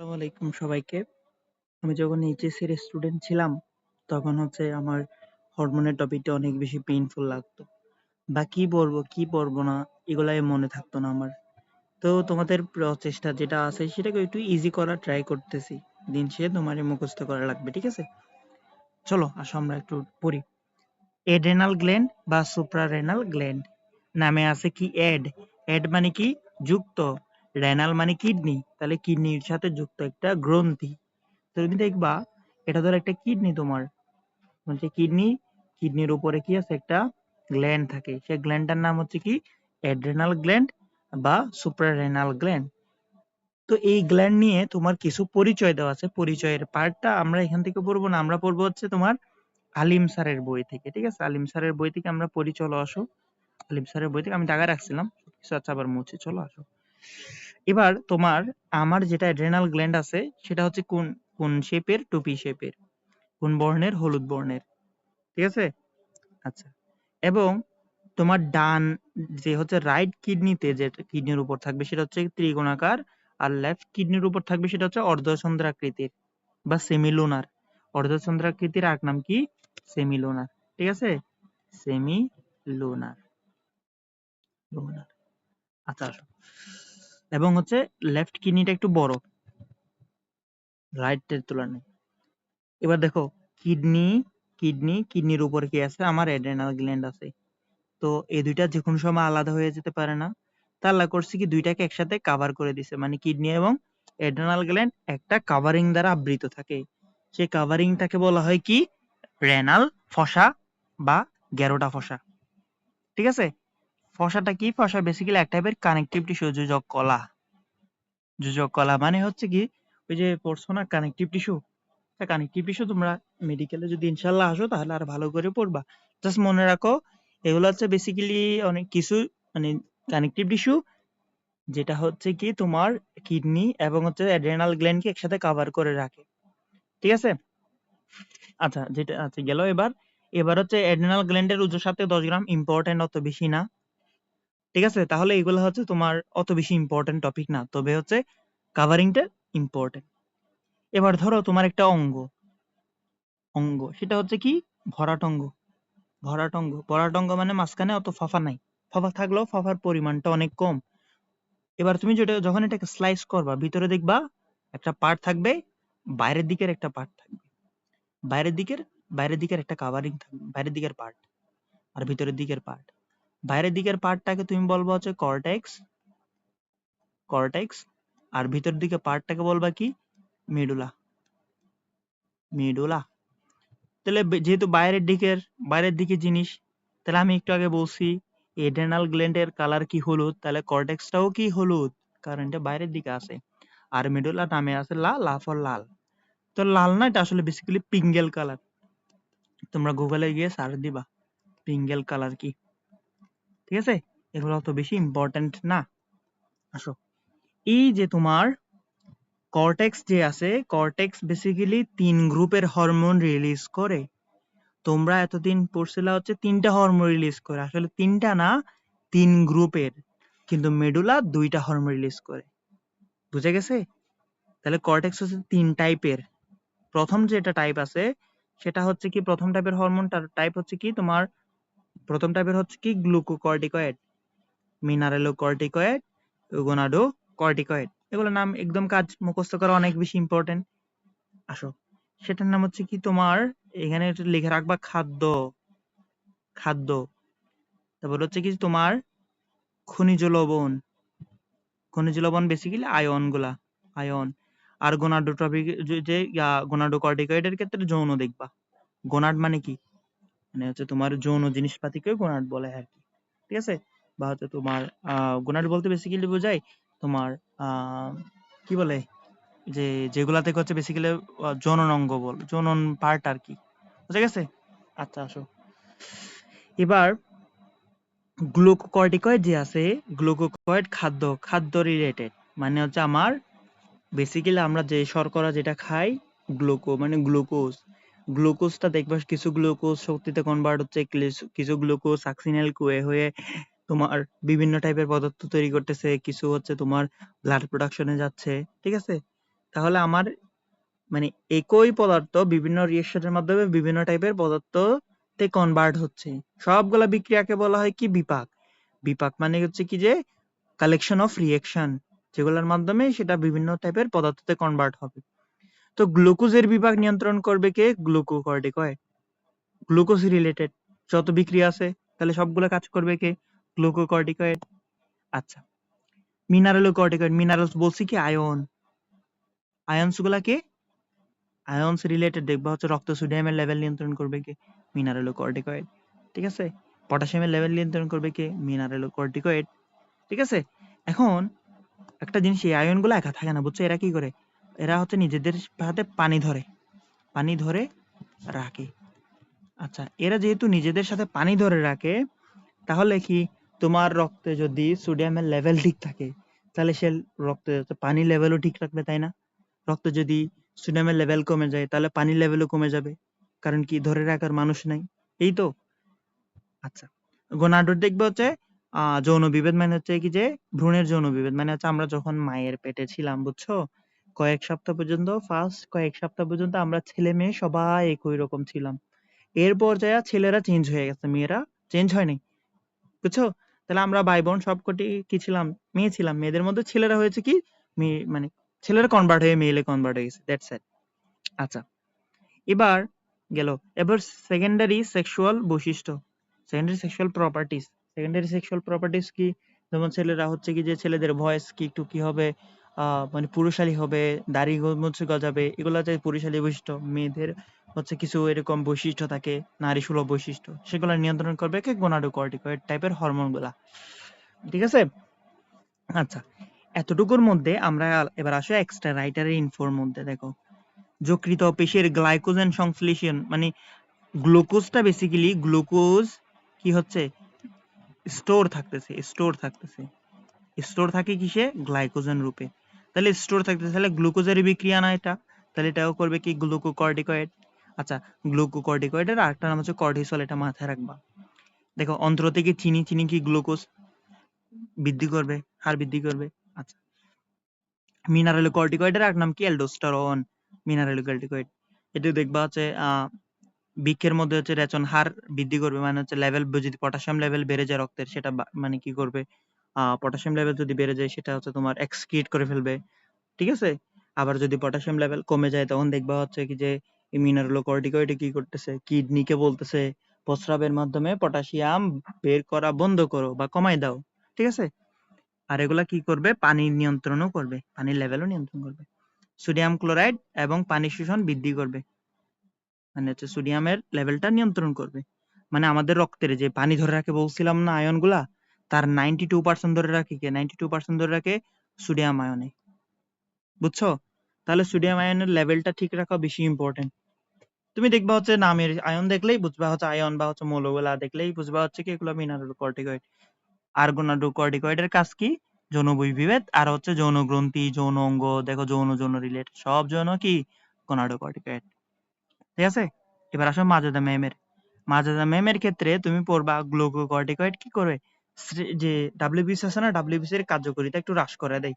আসসালামু আলাইকুম সবাইকে। আমি যখন এইচএসসি এর স্টুডেন্ট ছিলাম, তখন হচ্ছে আমার হরমোনের টপিকটা অনেক বেশি পেইনফুল লাগতো। বা কি পড়ব, কি পড়ব না এগুলাই মনে থাকতো না আমার। তো তোমাদের প্রচেষ্টা যেটা আছে সেটাকে একটু ইজি করার ট্রাই করতেছি। দিন শেষে তোমারে মুখস্থ করা লাগবে, ঠিক আছে? চলো আসো আমরা একটু পড়ি। এড্রেনাল গ্ল্যান্ড বা সুপ্রারেনাল গ্ল্যান্ড নামে আছে কি এড এড মানে কি যুক্ত রেনাল মানে কিডনি তাহলে কিডনির সাথে যুক্ত একটা গ্রন্থি। তুমি দেখবা, এটা ধর একটা কিডনি তোমার। বলছে কিডনি কিডনির উপরে কি আছে? একটা গ্ল্যান্ড থাকে। সেই গ্ল্যান্ডটার নাম হচ্ছে কি? অ্যাড্রেনাল গ্ল্যান্ড বা সুপ্রারেনাল গ্ল্যান্ড তো এই গ্ল্যান্ড নিয়ে তোমার কিছু পরিচয় দেওয়া আছে। পরিচয়ের পার্টটা আমরা এখান থেকে পড়ব না। আমরা পড়ব হচ্ছে তোমার আলিম স্যারের বই থেকে, ঠিক আছে? আলিম স্যারের বই থেকে আমরা পড়ি চলো আসো। আলিম স্যারের বই থেকে আমি টাকা রাখছিলাম। কিছু আচ্ছা আবার মুছে, চলো আসো। এবার তোমার আমার যেটা অ্যাড্রেনাল গ্ল্যান্ড আছে, সেটা হচ্ছে কোন কোন শেপের টুপি শেপের কোন বর্ণের? হলুদ বর্ণের। ঠিক আছে? আচ্ছা। এবং তোমার ডান যে হচ্ছে রাইট কিডনিতে যে কিডনির উপর থাকবে, সেটা হচ্ছে ত্রিকোণাকার আর লেফট কিডনির উপর থাকবে, সেটা হচ্ছে অর্ধচন্দ্রাকৃতির বা সেমিলুনার অর্ধচন্দ্রাকৃতির আরেক নাম কি? সেমিলোনার ঠিক আছে? সেমি লুনার আচ্ছা এবং হচ্ছে লেফট কিডনিটা একটু বড়। রাইটের তুলনায়। এবার দেখো কিডনি কিডনি কিডনির উপরে কি আছে? আমার অ্যাড্রেনাল গ্ল্যান্ড আছে। তো এই দুইটা যে কোনো সময় আলাদা হয়ে যেতে পারে না। তা আল্লাহ করছে কি, দুইটাকে একসাথে কাভার করে দিছে। মানে কিডনি এবং অ্যাড্রেনাল গ্ল্যান্ড একটা কাভারিং দ্বারা আবৃত থাকে। সেই কাভারিংটাকে বলা হয় কি? রেনাল ফসা বা গ্যারোটা ফসা ঠিক আছে? ফসাটা কি? ফসা বেসিক্যালি এক টাইপের কানেকটিভ টিস্যু যোজক কলা। যোজক কলা মানে হচ্ছে কি? ওই যে পড়ছো না কানেকটিভ টিস্যু কানেকটিভ টিস্যু তোমরা মেডিকেলে যদি ইনশাল্লাহ আসো, তাহলে আর ভালো করে পড়বা। জাস্ট মনে রাখো, এগুলো হচ্ছে বেসিক্যালি অনেক কিছু মানে কানেকটিভ টিস্যু যেটা হচ্ছে কি তোমার কিডনি এবং হচ্ছে অ্যাড্রেনাল গ্ল্যান্ডকে একসাথে কভার করে রাখে। ঠিক আছে? আচ্ছা যেটা আচ্ছা গেল এবার। এবার হচ্ছে অ্যাড্রেনাল গ্ল্যান্ডের ওজন সাথে দশ গ্রাম ইম্পর্টেন্ট অত বেশি না। ঠিক আছে? তাহলে এগুলো হচ্ছে তোমার অত বেশি ইম্পর্টেন্ট টপিক না। তবে হচ্ছে কাভারিংটা ইম্পর্টেন্ট এবার ধরো তোমার একটা অঙ্গ। অঙ্গ, সেটা হচ্ছে কি? ভরাট অঙ্গ। ভরাট অঙ্গ। ভরাট অঙ্গ মানে মাঝখানে অত ফাফা নাই। ফাফা থাকলেও ফাফার পরিমাণটা অনেক কম। এবার তুমি যেটা, যখন এটাকে স্লাইস করবা, ভিতরে দেখবা একটা পার্ট থাকবে, বাইরের দিকের একটা পার্ট থাকবে। বাইরের দিকের বাইরের দিকের একটা কাভারিং থাকবে, বাইরের দিকের পার্ট আর ভিতরের দিকের পার্ট বাইরের দিকের পার্টটাকে তুমি বলবা হচ্ছে কর্টেক্স কর্টেক্স আর ভিতর দিকে পার্টটাকে বলবা কি? মেডুলা মেডুলা তাহলে যেহেতু বাইরের দিকের, বাইরের দিকে জিনিস, তাহলে আমি একটু আগে বলছি এডেনাল গ্ল্যান্ডের কালার কি হলুদ? তাহলে কর্টেক্সটাও কি হলুদ? কারণ এটা বাইরের দিকে আছে। আর মেডুলা নামে আছে লাল লা ফর লাল। তো লাল না, এটা আসলে বেসিক্যালি পিঙ্গেল কালার তোমরা গুগলে গিয়ে সার্চ দিবা, পিঙ্গেল কালার কি। ঠিক আছে? এগুলো অত বেশি ইম্পর্টেন্ট না। আসো। এই যে তোমার কর্টেক্স যে আছে কর্টেক্স বেসিক্যালি তিন গ্রুপের হরমোন রিলিজ করে। তোমরা এতদিন পড়ছিলা হচ্ছে তিনটা হরমোন রিলিজ করে। আসলে তিনটা না, তিন গ্রুপের। কিন্তু মেডুলা দুইটা হরমোন রিলিজ করে। বুঝে গেছে? তাহলে কর্টেক্স হচ্ছে তিন টাইপের প্রথম যেটা টাইপ আছে, সেটা হচ্ছে কি, প্রথম টাইপের হরমোনটার টাইপ হচ্ছে কি, তোমার প্রথম টাইপের হচ্ছে কি? গ্লুকোকর্টিকয়েড মিনারেলোকর্টিকয়েড গোনাডো কর্টিকয়েড এগুলোর নাম একদম কাজ মুখস্থ করা অনেক বেশি ইম্পর্টেন্ট আসো, সেটার নাম হচ্ছে কি তোমার এখানে লিখে রাখবা খাদ্য খাদ্য। তারপর হচ্ছে কি তোমার খনিজ লবণ খনিজ লবণ বেসিক্যালি আয়নগুলা আয়ন আর গোনাডোট্রপিক যে গোনাডোকর্টিকয়েডের ক্ষেত্রে যৌন দেখবা। গোনাড মানে কি? মানে হচ্ছে তোমার যৌন জিনিসপাতিকে গোনাড বলে আর কি। ঠিক আছে? বা হচ্ছে তোমার গোনাড বলতে বেসিক্যালি বোঝায় তোমার কি বলে? যে, যেগুলা থেকে হচ্ছে বেসিক্যালি জনন অঙ্গ বল জনন পার্ট আর কি। বুঝা গেছে? আচ্ছা আসো। এবার গ্লুকোকর্টিকয়েড যে আছে গ্লুকোকয়েড খাদ্য খাদ্য রিলেটেড মানে হচ্ছে আমার বেসিক্যালি আমরা যে শর্করা যেটা খাই, গ্লুকো মানে গ্লুকোজ। গ্লুকোজটা দেখবা, কিছু গ্লুকোজ শক্তিতে কনভার্ট হচ্ছে, কিছু গ্লুকোজ সাকসিনাল কুয়ে হয়ে তোমার বিভিন্ন টাইপের পদার্থ তৈরি করতেছে, কিছু হচ্ছে তোমার ব্লাড প্রোডাকশনে যাচ্ছে, ঠিক আছে? তাহলে আমার মানে একই পদার্থ বিভিন্ন রিয়েকশনের মাধ্যমে বিভিন্ন টাইপের পদার্থতে কনভার্ট হচ্ছে। সবগুলা বিক্রিয়াকে বলা হয় কি? বিপাক। বিপাক মানে হচ্ছে কি যে কালেকশন অফ রিয়েকশন যেগুলোর মাধ্যমে সেটা বিভিন্ন টাইপের পদার্থতে কনভার্ট হবে। তো গ্লুকোজের বিপাক নিয়ন্ত্রণ করবে কে? গ্লুকোকর্টিকয়েড গ্লুকোজ রিলেটেড যত বিক্রিয়া আছে, তাহলে সবগুলো কাজ করবে কে? গ্লুকোকর্টিকয়েড আচ্ছা মিনারেলোকর্টিকয়েড মিনারেলস বলছি কি? আয়ন আয়নসগুলা কি? আয়নস রিলেটেড দেখবা হচ্ছে রক্ত সোডিয়ামের লেভেল নিয়ন্ত্রণ করবে কে? মিনারেল মিনারেলোকর্টিকয়েড ঠিক আছে? পটাশিয়ামের লেভেল নিয়ন্ত্রণ করবে কে? মিনারেল মিনারেলোকর্টিকয়েড ঠিক আছে? এখন একটা জিনিস, এই আয়নগুলো একা থাকে না, বুঝছ? এরা কি করে? এরা হচ্ছে নিজেদের হাতে পানি ধরে পানি ধরে রাখে। আচ্ছা এরা যেহেতু নিজেদের সাথে পানি ধরে রাখে, তাহলে কি তোমার রক্তে যদি সোডিয়ামের লেভেল ঠিক থাকে, তাহলে সে রক্তে পানির লেভেলও ঠিক রাখবে, তাই না? রক্তে যদি সোডিয়ামের লেভেল কমে যায়, তাহলে পানির লেভেলও কমে যাবে, কারণ কি ধরে রাখার মানুষ নাই। এই তো? আচ্ছা গোনাডোর দেখবে হচ্ছে, আহ, যৌন বিভেদ মানে হচ্ছে কি যে ভ্রূণের যৌন বিভেদ মানে হচ্ছে আমরা যখন মায়ের পেটে ছিলাম, বুঝছ? কয়েক সপ্তাহ পর্যন্ত ফার্স্ট কয়েক সপ্তাহ পর্যন্ত আমরা ছেলে মেয়ে সবাই একই রকম ছিলাম। এর পর্যায়ে ছেলেরা চেঞ্জ হয়ে গেছে, মেয়েরা চেঞ্জ হয়নি। বুঝছ? তাহলে আমরা ভাই বোন সবকটি কি ছিলাম? মেয়ে ছিলাম। মেয়েদের মধ্যে ছেলেরা হয়েছে কি? মেয়ে মানে ছেলেরা কনভার্ট হয়ে মেয়েলে কনভার্ট হয়ে গেছে দ্যাটস ইট আচ্ছা এবার গেল। এবার সেকেন্ডারি সেক্সুয়াল বৈশিষ্ট্য। Secondary sexual properties secondary sexual properties কি? যেমন ছেলেরা হচ্ছে কি যে ছেলেদের ভয়েস কি, একটু কি হবে? আহ মানে পুরুষালী হবে, দাড়ি মুছে গজাবে, এগুলো হচ্ছে পুরুষালী বৈশিষ্ট্য, মেয়েদের হচ্ছে কিছু এরকম বৈশিষ্ট্য থাকে, নারী সুলভ বৈশিষ্ট্য, সেগুলো নিয়ন্ত্রণ করবে কি গোনাডোকর্টিকয়েড টাইপের হরমোনগুলা ঠিক আছে? আচ্ছা এতটুকুর মধ্যে আমরা এবার আসো এক্সট্রা রাইটারের ইনফোর মধ্যে, দেখো। যকৃত পেশির গ্লাইকোজেন সংশ্লেষণ মানে গ্লুকোজটা বেসিক্যালি গ্লুকোজ কি হচ্ছে? স্টোর থাকতেছে স্টোর থাকতেছে। স্টোর থাকে কিসে? গ্লাইকোজেন রূপে। তাহলে স্টোর থাকতেছে তাহলে গ্লুকোজের বিক্রিয়া না এটা? তাহলে এটাও করবে কি? গ্লুকোকর্টিকয়েড আচ্ছা গ্লুকোকর্টিকয়েডের আরেকটা নাম হচ্ছে কর্টিসল এটা মাথায় রাখবা। দেখো, অন্ত্র থেকে চিনি চিনি কি গ্লুকোজ বৃদ্ধি করবে হার বৃদ্ধি করবে। আচ্ছা। মিনারেল কর্টিকয়েডের এক নাম কি? অ্যালডোস্টেরন মিনারেল কর্টিকয়েড এটা দেখবা হচ্ছে বৃক্ষের মধ্যে হচ্ছে রেচন হার বৃদ্ধি করবে মানে হচ্ছে লেভেল যদি পটাশিয়াম লেভেল বেড়ে যায় রক্তের, সেটা মানে কি করবে? আহ পটাশিয়াম লেভেল যদি বেড়ে যায়, সেটা হচ্ছে তোমার এক্সক্রিট করে ফেলবে। ঠিক আছে? আবার যদি পটাশিয়াম লেভেল কমে যায়, তখন দেখবা হচ্ছে কি যে মিনারেলোকর্টিকয়েডে কি করতেছে? কিডনিকে বলতেছে, প্রস্রাবের মাধ্যমে পটাশিয়াম বের করা বন্ধ করো বা কমাই দাও। ঠিক আছে? আর এগুলা কি করবে? পানির নিয়ন্ত্রণও করবে, পানির লেভেলও নিয়ন্ত্রণ করবে। সোডিয়াম ক্লোরাইড এবং পানি শোষণ বৃদ্ধি করবে। মানে হচ্ছে সোডিয়ামের লেভেলটা নিয়ন্ত্রণ করবে। মানে আমাদের রক্তের যে পানি ধরে রাখে বলছিলাম না আয়নগুলা তার নাইনটি টু পার্সেন্ট ধরে রাখে কে? নাইনটি টু পার্সেন্ট ধরে রাখে সোডিয়াম আয়নে বুঝছ? তাহলে সোডিয়াম আয়নের লেভেলটা ঠিক রাখা বেশি ইম্পর্টেন্ট তুমি দেখবা হচ্ছে নামের আয়ন দেখলেই বুঝবা হচ্ছে আয়ন বা হচ্ছে মৌলগুলা দেখলেই বুঝবা হচ্ছে কি এগুলো মিনারেল কর্টিকয়েড আর গোনাডোকর্টিকয়েডের কাজ কি? যৌন বহির্বিভেদ আর হচ্ছে যৌন গ্রন্থি যৌন অঙ্গ দেখো যৌন যৌন রিলেট সব যৌন কি? গোনাডোকর্টিকয়েড ঠিক আছে? এবার আসো মাজেদা ম্যামের মাজেদা ম্যামের ক্ষেত্রে তুমি পড়বা গ্লুকোকর্টিকয়েড কি করে? যে ডাব্লিউবিসি আছে না ডাব্লিউবিসি এর কার্যকারিতা একটু হ্রাস করে দেয়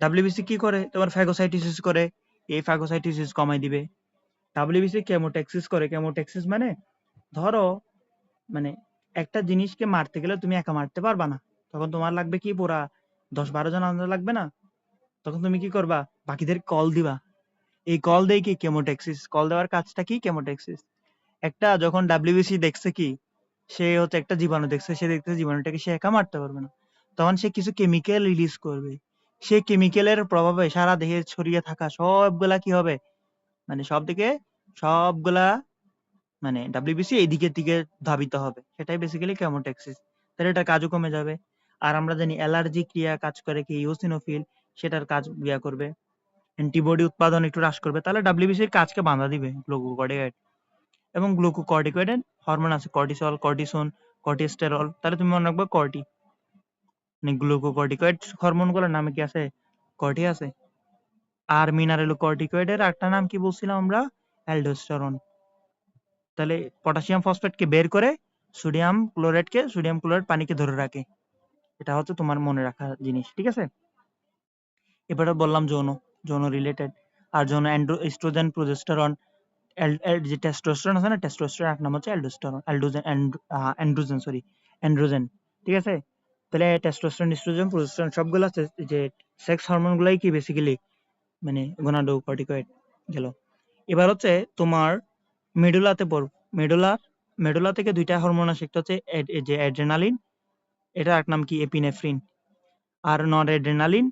ডাব্লিউবিসি কি করে? তোমার ফ্যাগোসাইটোসিস করে, এই ফ্যাগোসাইটোসিস কমাই দিবে। ডাব্লিউবিসি কেমোট্যাক্সিস করে কেমোট্যাক্সিস মানে ধরো মানে একটা জিনিসকে মারতে গেলে তুমি একা মারতে পারবা না। তখন তোমার লাগবে কি পুরা দশ বারো জন আনতে লাগবে না? তখন তুমি কি করবা? বাকিদের কল দিবা। এই কল দেয় কি? কেমোট্যাক্সিস কল দেওয়ার কাজটা কি? কেমোট্যাক্সিস একটা যখন ডাব্লিউবিসি দেখছে কি সে হচ্ছে একটা জীবাণু দেখছে, সে দেখতেছে জীবাণুটাকে সে একা মারতে পারবে না। তখন সে কিছু কেমিক্যাল রিলিজ করবে। সেই কেমিক্যালের প্রভাবে সারা দেহে ছড়িয়ে থাকা সবগুলা কি হবে? মানে সব দিকে, সবগুলা মানে ডাব্লিউবিসি এই দিকের দিকে ধাবিত হবে। সেটাই বেসিক্যালি কেমোট্যাক্সিস তাহলে এটার কাজও কমে যাবে। আর আমরা জানি অ্যালার্জি ক্রিয়া কাজ করে কি? ইওসিনোফিল সেটার কাজ ইয়া করবে। অ্যান্টিবডি উৎপাদন একটু হ্রাস করবে। তাহলে ডাব্লিউবিসির কাজকে বাধা দিবে। গ্লুকোকর্টিকয়েড এবং গ্লুকোকর্টিকয়েডের হরমোন আছে কর্টিসল কর্টিসন কর্টিস্টেরল তাহলে তুমি মনে রাখবে কর্টি মানে গ্লুকোকর্টিকয়েড হরমোনগুলোর নামে কি আছে? কর্টি আছে। আর মিনারেল কর্টিকয়েডের একটা নাম কি বলছিলাম আমরা? অ্যালডোস্টেরন তাহলে পটাশিয়াম ফসফেটকে বের করে সোডিয়াম ক্লোরাইডকে সোডিয়াম ক্লোরাইড পানিকে ধরে রাখে। এটা হচ্ছে তোমার মনে রাখা জিনিস, ঠিক আছে? এবারে বললাম যৌন যৌন রিলেটেড আর যৌন এস্ট্রোজেন প্রোজেস্টেরন যে টেস্টোস্টেরন আছে না টেস্টোস্টেরন এক নাম হচ্ছে অ্যালডোস্টেরন অ্যালডোজেন অ্যান্ড্রোজেন সরি অ্যান্ড্রোজেন ঠিক আছে? তাহলে টেস্টোস্টেরন এস্ট্রোজেন প্রোজেস্টেরন সবগুলো আছে যে সেক্স হরমোন গুলাই কি বেসিক্যালি মানে গোনাডো কর্টিকয়েড গেল। এবার হচ্ছে তোমার মেডুলাতে পড়ব মেডুলা মেডুলা থেকে দুইটা হরমোন আসে, একটা হচ্ছে যে অ্যাড্রেনালিন এটা এক নাম কি? এপিনেফ্রিন আর নর অ্যাড্রেনালিন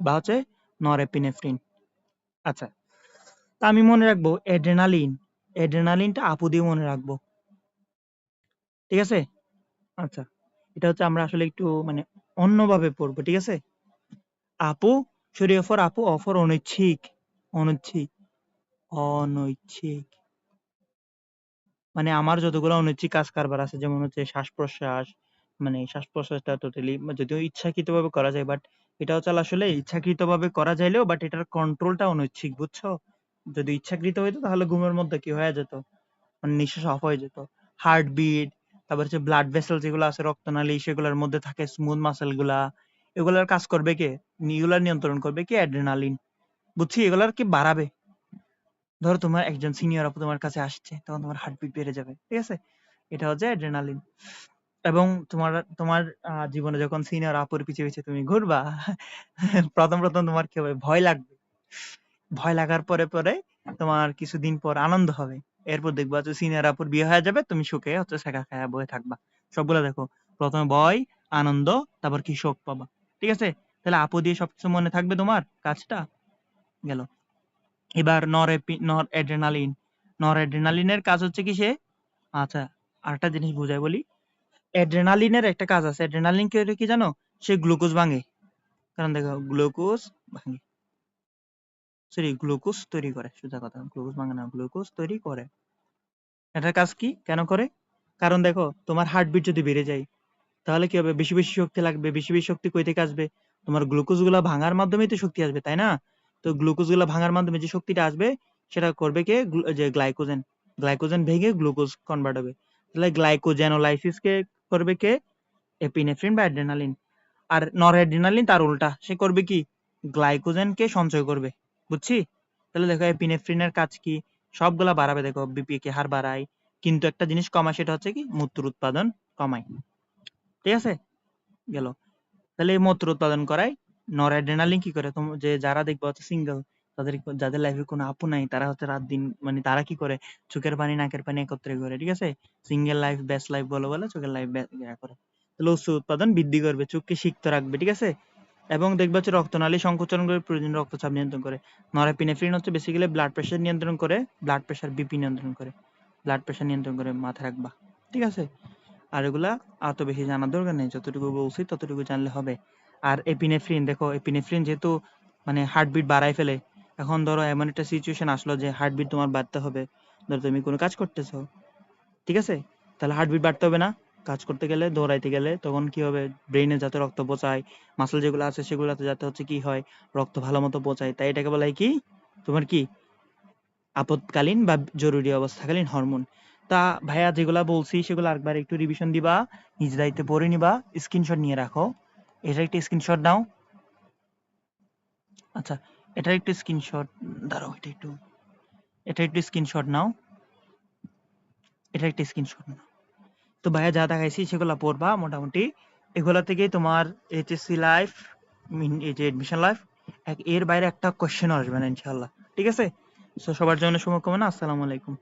বা হচ্ছে নর এপিনেফ্রিন আচ্ছা। তা আমি মনে রাখব অ্যাড্রেনালিন অ্যাড্রেনালিনটা আপু দিয়ে মনে রাখব। ঠিক আছে? আচ্ছা এটা হচ্ছে আমরা আসলে একটু মানে অন্যভাবে পড়ব, ঠিক আছে? আপু সরি অফর আপু? অফর অনৈচ্ছিক অনৈচ্ছিক অনৈচ্ছিক। মানে আমার যতগুলো অনৈচ্ছিক কাজ কারবার আছে, যেমন হচ্ছে শ্বাস প্রশ্বাস মানে শ্বাস প্রশ্বাসটা টোটালি যদিও ইচ্ছাকৃত ভাবে করা যায় বাট এটা হচ্ছে আসলে ইচ্ছাকৃতভাবে করা যাইলেও বাট এটার কন্ট্রোলটা অনৈচ্ছিক, বুঝছ? যদি ইচ্ছাকৃত হইতো, তাহলে ঘুমের মধ্যে কি হয়ে যেত? মানে নিঃশ্বাস অফ হয়ে যেত। হার্টবিট তারপর হচ্ছে ব্লাড ভেসেল যেগুলো আছে, রক্তনালী, সেগুলোর মধ্যে থাকে স্মুথ মাসেলগুলা। এগুলার কাজ করবে কে? এগুলার নিয়ন্ত্রণ করবে কি? অ্যাড্রেনালিন বুঝছি? এগুলার কি বাড়াবে? ধরো তোমার একজন সিনিয়র আপু তোমার কাছে আসছে, তখন তোমার হার্টবিট বেড়ে যাবে, ঠিক আছে? এটা হচ্ছে অ্যাড্রেনালিন এবং তোমার তোমার জীবনে যখন সিনিয়র আপুর পিছে পিছে তুমি ঘুরবা, প্রথম প্রথম তোমার কি হবে? ভয় লাগবে। ভয় লাগার পরে পরে তোমার কিছুদিন পর আনন্দ হবে। এরপর দেখবা যে সিনিয়র আপুর বিয়ে হয়ে যাবে, তুমি সুখে হচ্ছে শেখা খায়া বয়ে থাকবা। সবগুলো দেখো, প্রথমে ভয়, আনন্দ, তারপর কি শোক পাবা। ঠিক আছে? তাহলে আপু দিয়ে সবকিছু মনে থাকবে তোমার? কাজটা গেল। এবার নর নর অ্যাড্রেনালিন নর অ্যাড্রেনালিনের কাজ হচ্ছে কি সে? আচ্ছা আরেকটা জিনিস বুঝাই বলি। অ্যাড্রেনালিনের একটা কাজ আছে। অ্যাড্রেনালিন কি কি জানো? সে গ্লুকোজ ভাঙে। কারণ দেখো গ্লুকোজ ভাঙে। সরি গ্লুকোজ তৈরি করে। সোজা কথা গ্লুকোজ ভাঙে না গ্লুকোজ তৈরি করে। এটার কাজ কি? কেন করে? কারণ দেখো, তোমার হার্টবিট যদি বেড়ে যায়, তাহলে কি হবে? বেশি বেশি শক্তি লাগবে, বেশি বেশি শক্তি কই থেকে আসবে? তোমার গ্লুকোজগুলা ভাঙার মাধ্যমেই তো শক্তি আসবে, তাই না? তো গ্লুকোজগুলা ভাঙার মাধ্যমে যে শক্তিটা আসবে, সেটা করবে কে? যে গ্লাইকোজেন গ্লাইকোজেন ভেঙে গ্লুকোজ কনভার্ট হবে। তাহলে গ্লাইকোজেনোলাইসিস কে করবে কে? এপিনেফ্রিন বা অ্যাড্রেনালিন আর নরঅ্যাড্রেনালিন তার উল্টা, সে করবে কি? গ্লাইকোজেন কে সঞ্চয় করবে। বুঝছি? তাহলে দেখো এপিনেফ্রিনের কাজ কি? সবগুলা বাড়াবে। দেখো বিপি কে হার বাড়ায়। কিন্তু একটা জিনিস কমায়, সেটা হচ্ছে কি? মূত্র উৎপাদন কমায়। ঠিক আছে? গেল। তাহলে এই মূত্র উৎপাদন করায় নরঅ্যাড্রেনালিন কি করে? যে যারা দেখবে হচ্ছে সিঙ্গেল তাদের যাদের লাইফে কোনো আপু নাই, তারা হচ্ছে রাত দিন মানে তারা কি করে? চোখের পানি, নাকের পানি একত্রে করে, ঠিক আছে? সিঙ্গেল লাইফ বেস্ট লাইফ বলে বলে চোখের লাইফ করে। তাহলে উৎপাদন বৃদ্ধি করবে, চোখকে সিক্ত রাখবে, ঠিক আছে? এবং দেখবে হচ্ছে রক্তনালী সংকোচন করে প্রয়োজনীয় রক্তচাপ নিয়ন্ত্রণ করে। নরএপিনেফ্রিন হচ্ছে বেসিক্যালি ব্লাড প্রেশার নিয়ন্ত্রণ করে ব্লাড প্রেশার বিপি নিয়ন্ত্রণ করে। ব্লাড প্রেশার নিয়ন্ত্রণ করে মাথায় রাখবা, ঠিক আছে? আর এগুলা এত বেশি জানার দরকার নেই, যতটুকু বলছি ততটুকু জানলে হবে। আর এপিনেফ্রিন দেখো এপিনেফ্রিন যেহেতু মানে হার্টবিট বাড়ায় ফেলে, এখন ধরো এমন একটা সিচুয়েশন আসলো যে হার্টবিট তোমার বাড়তে হবে। ধরো তুমি কোনো কাজ করতেছো, ঠিক আছে? তাহলে হার্টবিট বাড়তে হবে না। কাজ করতে গেলে, দৌড়াইতে গেলে, তখন কি হবে? ব্রেনে যাতে রক্ত পচায় মাসল যেগুলো আছে সেগুলোতে যাতে হচ্ছে কি হয়? রক্ত ভালো মতো পচায়। তাই এটাকে বলা হয় কি? তোমার কি? আপদকালীন বা জরুরি অবস্থাকালীন হরমোন তা ভাইয়া যেগুলা বলছি, সেগুলো আরেকবার একটু রিভিশন দিবা, নিজ দায়িত্বে পড়ে নিবা স্ক্রিনশট নিয়ে রাখো। এটা একটা স্ক্রিনশট নাও। আচ্ছা এটার একটু স্ক্রিনশট দাঁড়াও, এটা একটু এটা একটু স্ক্রিনশট নাও। এটা একটা স্ক্রিনশট নাও। তো ভাইয়া যা দেখাইছি, সেগুলো পড়বা মোটামুটি। এগুলা থেকে তোমার এইচএসসি লাইফ এই যে এডমিশন লাইফ এর বাইরে একটা কোশ্চেন আসবে না ইনশাল্লাহ ঠিক আছে? সবার জন্য শুভকামনা, আসসালামু আলাইকুম।